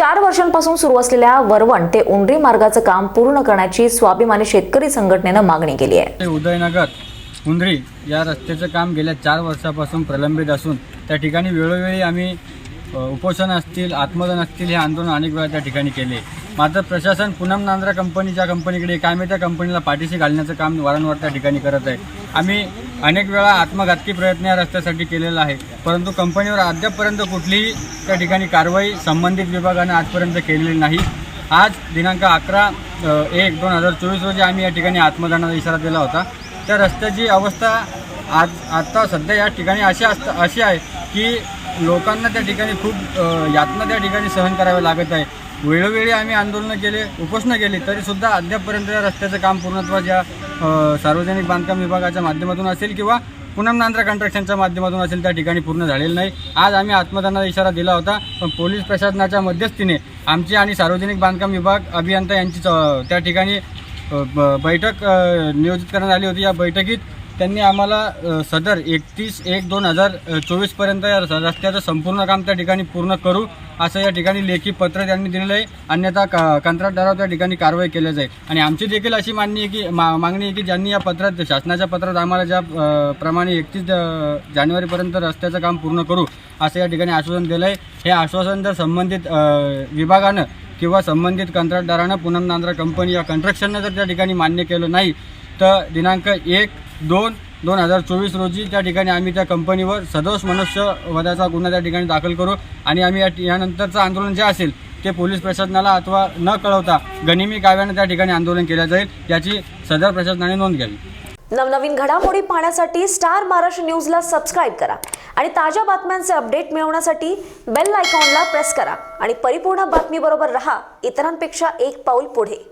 चार वर्षांपासून सुरू असलेल्या वरवण ते उंडरी मार्गाचं काम पूर्ण करण्याची स्वाभिमानी शेतकरी संघटनेनं मागणी केली आहे. उदयनगर उंदरी या रस्त्याचं काम गेल्या चार वर्षापासून प्रलंबित असून त्या ठिकाणी वेळोवेळी आम्ही उपोषण असतील आत्मदान असतील हे आंदोलन अनेक वेळा त्या ठिकाणी केले. मात्र प्रशासन पूनम नांद्रा कंपनी ज्या कंपनीकडे काय मी त्या कंपनीला पाठीशी घालण्याचं काम वारंवार त्या ठिकाणी करत आहे. आम्ही अनेक वेळा आत्मघातकी प्रयत्न या रस्त्यासाठी केलेला आहे. परंतु कंपनीवर अद्यापपर्यंत कुठलीही त्या ठिकाणी कारवाई संबंधित विभागानं आजपर्यंत केलेली नाही. आज दिनांक अकरा एक दोन हजार चोवीस रोजी आम्ही या ठिकाणी आत्मदानाचा इशारा दिला होता. त्या रस्त्याची अवस्था आज आत्ता सध्या या ठिकाणी अशी असत अशी आहे की लोकांना त्या ठिकाणी खूप यातना त्या ठिकाणी सहन करावे लागत आहे. वेळोवेळी आम्ही आंदोलनं केले उपोषणं केली तरीसुद्धा अद्यापपर्यंत या रस्त्याचं काम पूर्णत्वाच्या सार्वजनिक बांधकाम विभागाच्या माध्यमातून असेल किंवा पुनम नांद्रा कंट्रक्शनच्या माध्यमातून असेल त्या ठिकाणी पूर्ण झालेलं नाही. आज आम्ही आत्मदानाचा इशारा दिला होता पण पोलीस प्रशासनाच्या मध्यस्थीने आमची आणि सार्वजनिक बांधकाम विभाग अभियंता यांची त्या ठिकाणी ब- बैठक नियोजित करण्यात आली होती. या बैठकीत त्यांनी आम्हाला सदर एकतीस एक दोन हजार चोवीसपर्यंत या रस्त्याचं संपूर्ण काम त्या ठिकाणी पूर्ण करू असं या ठिकाणी लेखी पत्र त्यांनी दिलेलं आहे. अन्यथा क कंत्राटदारावर त्या ठिकाणी कारवाई केली जाईल. आणि आमची देखील अशी मागणी आहे की मा मागणी आहे की ज्यांनी या पत्रात शासनाच्या पत्रात आम्हाला ज्या प्रमाणे एकतीस जानेवारीपर्यंत रस्त्याचं काम पूर्ण करू असं या ठिकाणी आश्वासन दिलं आहे. हे आश्वासन जर संबंधित विभागानं किंवा संबंधित कंत्राटदारानं पुनम नांद्रा कंपनी या कंस्ट्रक्शननं जर त्या ठिकाणी मान्य केलं नाही तर दिनांक एक दोन दोन हजार चोवीस रोजी त्या ठिकाणी आम्ही त्या कंपनीवर सदोष मनुष्यवधाचा गुन्हा त्या ठिकाणी दाखल करू आणि आम्ही या यानंतरचं आंदोलन जे असेल ते पोलीस प्रशासनाला अथवा न कळवता गनिमी गाव्यानं त्या ठिकाणी आंदोलन केलं जाईल याची सदर प्रशासनाने नोंद घ्यावी. नवनवीन घडामोडी पाहण्यासाठी स्टार महाराष्ट्र न्यूजला सबस्क्राईब करा आणि ताज्या बातम्यांचे अपडेट मिळवण्यासाठी बेल आयकॉनला प्रेस करा आणि परिपूर्ण बातमीबरोबर रहा इतरांपेक्षा एक पाऊल पुढे.